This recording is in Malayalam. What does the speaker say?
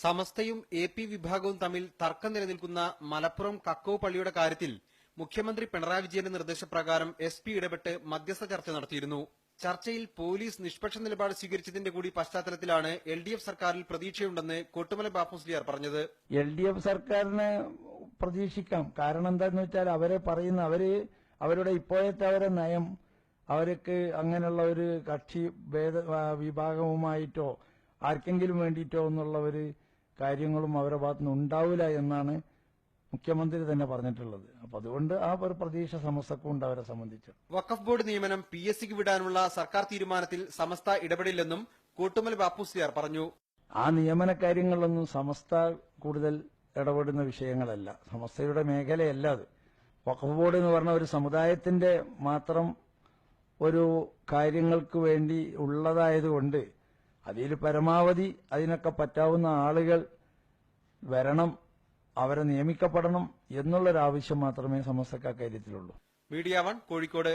സമസ്തയും എ പി വിഭാഗവും തമ്മിൽ തർക്കം നിലനിൽക്കുന്ന മലപ്പുറം കക്കോ പള്ളിയുടെ കാര്യത്തിൽ മുഖ്യമന്ത്രി പിണറായി വിജയന്റെ നിർദ്ദേശപ്രകാരം എസ് പി ഇടപെട്ട് മധ്യസ്ഥ ചർച്ച നടത്തിയിരുന്നു. ചർച്ചയിൽ പോലീസ് നിഷ്പക്ഷ നിലപാട് സ്വീകരിച്ചതിന്റെ കൂടി പശ്ചാത്തലത്തിലാണ് എൽ ഡി എഫ് സർക്കാരിൽ പ്രതീക്ഷയുണ്ടെന്ന് കൊട്ടുമല ബാപ്പുസ്ലിയാർ പറഞ്ഞത്. എൽ ഡി എഫ് സർക്കാരിന് പ്രതീക്ഷിക്കാം. കാരണം എന്താന്ന് വെച്ചാൽ അവരെ പറയുന്ന അവർ അവരുടെ ഇപ്പോഴത്തെ അവരെ നയം അവർക്ക് അങ്ങനെയുള്ള ഒരു കക്ഷി വിഭാഗവുമായിട്ടോ ആർക്കെങ്കിലും വേണ്ടിയിട്ടോ എന്നുള്ള ഒരു കാര്യങ്ങളും അവരുടെ ഭാഗത്തുനിന്ന് ഉണ്ടാവില്ല എന്നാണ് മുഖ്യമന്ത്രി തന്നെ പറഞ്ഞിട്ടുള്ളത്. അപ്പൊ അതുകൊണ്ട് ആ ഒരു പ്രതീക്ഷ സമസ്തക്കുണ്ട് അവരെ സംബന്ധിച്ച്. വഖഫ് ബോർഡ് നിയമനം പി എസ് സിക്ക് വിടാനുള്ള സർക്കാർ തീരുമാനത്തിൽ സമസ്ത ഇടപെടില്ലെന്നും കൂട്ടുമൽ ബാപ്പുസിയാർ പറഞ്ഞു. ആ നിയമന കാര്യങ്ങളിലൊന്നും സമസ്ത കൂടുതൽ ഇടപെടുന്ന വിഷയങ്ങളല്ല. സമസ്തയുടെ മേഖലയല്ല അത്. വഖഫ് ബോർഡ് എന്ന് പറഞ്ഞ ഒരു സമുദായത്തിന്റെ മാത്രം ഒരു കാര്യങ്ങൾക്ക് വേണ്ടി ഉള്ളതായതുകൊണ്ട് അതിൽ പരമാവധി അതിനൊക്കെ പറ്റാവുന്ന ആളുകൾ വരണം അവരെ നിയമിക്കപ്പെടണം എന്നുള്ളൊരാവശ്യം മാത്രമേ സമസ്തക്കാര്യത്തിലുള്ളൂ മീഡിയ വൺ കോഴിക്കോട്.